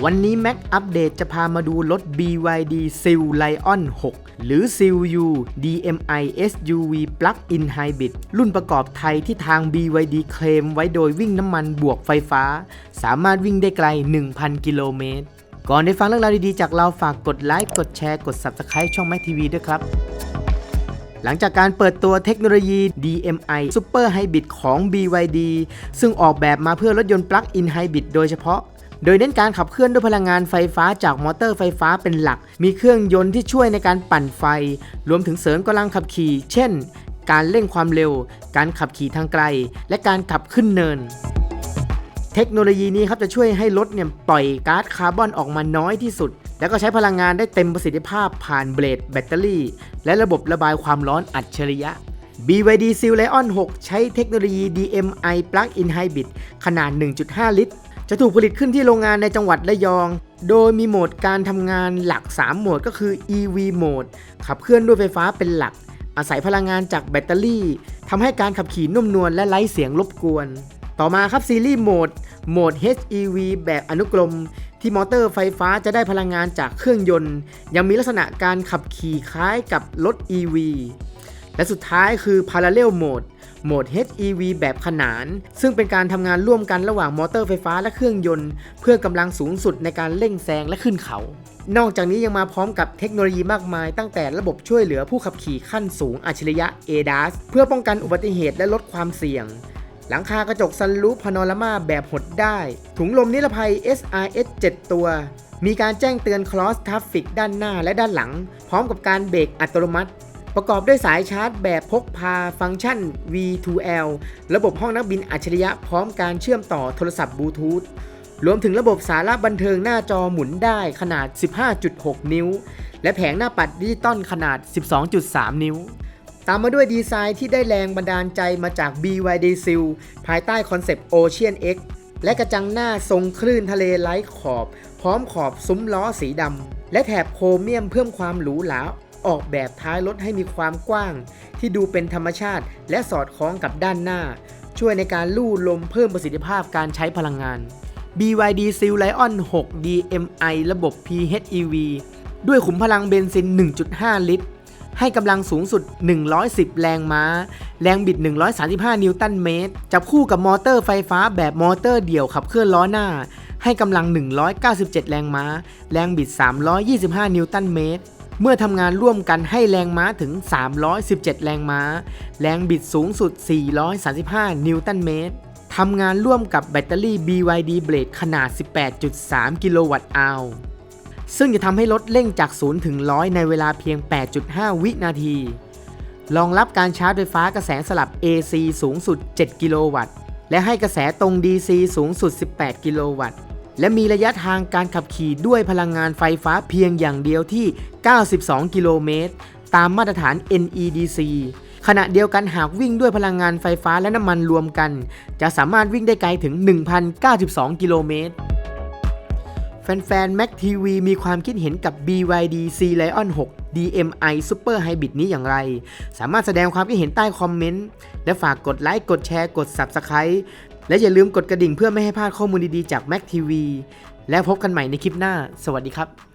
วันนี้ Mac อัปเดตจะพามาดูรถ BYD Seal Lion 6 หรือ Seal U DMI SUV Plug-in Hybrid รุ่นประกอบไทยที่ทาง BYD เคลมไว้โดยวิ่งน้ำมันบวกไฟฟ้า สามารถวิ่งได้ไกล 1,000 กิโลเมตร ก่อนได้ฟังเรื่องราวดีๆ จากเราฝากกดไลค์ กดแชร์ กด Subscribe ช่อง Mac TV ด้วยครับหลังจากการเปิดตัวเทคโนโลยี DMI Super Hybrid ของ BYD ซึ่งออกแบบมาเพื่อรถยนต์ Plug-in Hybrid โดยเฉพาะ โดยเน้นการขับเคลื่อนด้วยพลังงานไฟฟ้าจากมอเตอร์ไฟฟ้าเป็นหลัก มีเครื่องยนต์ที่ช่วยในการปั่นไฟ รวมถึงเสริมกำลังขับขี่ เช่น การเร่งความเร็ว การขับขี่ทางไกล และการขับขึ้นเนินเทคโนโลยีนี้ครับจะช่วยให้รถเนี่ยปล่อยก๊าซคาร์บอนออกมาน้อยที่สุด แล้วก็ใช้พลังงานได้เต็มประสิทธิภาพผ่านเบรดแบตเตอรี่ และระบบระบายความร้อนอัจฉริยะ BYD Seal Lion 6 ใช้เทคโนโลยี DMI Plug-in Hybrid ขนาด 1.5 ลิตร จะถูกผลิตขึ้นที่โรงงานในจังหวัดระยอง โดยมีโหมดการทำงานหลัก 3 โหมดก็คือ EV โหมด ขับเคลื่อนด้วยไฟฟ้าเป็นหลัก อาศัยพลังงานจากแบตเตอรี่ทำให้การขับขี่นุ่มนวลและไร้เสียงรบกวน ต่อมาครับซีรีส์โหมด โหมด HEV แบบอนุกรม ที่มอเตอร์ไฟฟ้าจะได้พลังงานจากเครื่องยนต์ ยังมีลักษณะการขับขี่คล้ายกับรถ EV และสุดท้ายคือ Parallel Mode โหมด HEV แบบขนาน ซึ่งเป็นการทำงานร่วมกันระหว่างมอเตอร์ไฟฟ้าและเครื่องยนต์ เพื่อกำลังสูงสุดในการเร่งแซงและขึ้นเขา นอกจากนี้ยังมาพร้อมกับเทคโนโลยีมากมาย ตั้งแต่ระบบช่วยเหลือผู้ขับขี่ขั้นสูงอัจฉริยะ ADAS เพื่อป้องกันอุบัติเหตุและลดความเสี่ยง หลังคากระจกซันรูฟพาโนรามาแบบหดได้ ถุงลมนิรภัย SRS 7 ตัวมีการแจ้งเตือน Cross Traffic ด้านหน้าและด้านหลัง พร้อมกับการเบรกอัตโนมัติ ประกอบด้วยสายชาร์จแบบพกพาฟังก์ชัน V2L ระบบห้องนักบินอัจฉริยะพร้อมการเชื่อมต่อโทรศัพท์บลูทูธรวมถึงระบบสาระบันเทิงหน้าจอหมุนได้ขนาด 15.6 นิ้ว และแผงหน้าปัดดิจิตอลขนาด 12.3 นิ้ว ตามมาด้วยดีไซน์ที่ได้แรงบันดาลใจมาจาก BYD Seal ภายใต้คอนเซปต์ Ocean X และกระจังหน้าทรงคลื่นทะเลไร้ขอบ พร้อมขอบซุ้มล้อสีดำและแถบโครเมียมเพิ่มความหรูหรา ออกแบบท้ายรถให้มีความกว้าง ที่ดูเป็นธรรมชาติ และสอดคล้องกับด้านหน้า ช่วยในการลู่ลมเพิ่มประสิทธิภาพการใช้พลังงาน BYD Seal Lion 6 DMI ระบบ PHEV ด้วยขุมพลังเบนซิน 1.5 ลิตร ให้กำลังสูงสุด 110 แรงม้า แรงบิด 135 นิวตันเมตร จับคู่กับมอเตอร์ไฟฟ้าแบบมอเตอร์เดี่ยวขับเคลื่อนล้อหน้า ให้กำลัง 197 แรงม้า แรงบิด 325 นิวตันเมตร เมื่อทำงานร่วมกันให้แรงม้าถึง 317 แรงม้า แรงบิดสูงสุด 435 นิวตันเมตรทำงานร่วมกับแบตเตอรี่ BYD Blade ขนาด 18.3 กิโลวัตต์อาวร์ซึ่งจะทำให้รถเร่งจาก 0 ถึง 100 ในเวลาเพียง 8.5 วินาที รองรับการชาร์จไฟฟ้ากระแสสลับ AC สูงสุด 7 กิโลวัตต์ และให้กระแสตรง DC สูงสุด 18 กิโลวัตต์ และมีระยะทางการขับขี่ด้วยพลังงานไฟฟ้าเพียงอย่างเดียวที่ 92 กิโลเมตร ตามมาตรฐาน NEDC ขณะเดียวกันหากวิ่งด้วยพลังงานไฟฟ้าและน้ำมันรวมกัน จะสามารถวิ่งได้ไกลถึง 1,092 กิโลเมตร แฟนๆ Mac TV มีความคิดเห็นกับ BYD Sea Lion 6 DMI Super Hybrid นี้อย่างไร สามารถแสดงความคิดเห็นใต้คอมเมนต์ และฝากกดไลค์ กดแชร์ กด Subscribe และอย่าลืมกดกระดิ่งเพื่อไม่ให้พลาดข้อมูลดีๆจาก Mac TV แล้วพบกันใหม่ในคลิปหน้า สวัสดีครับ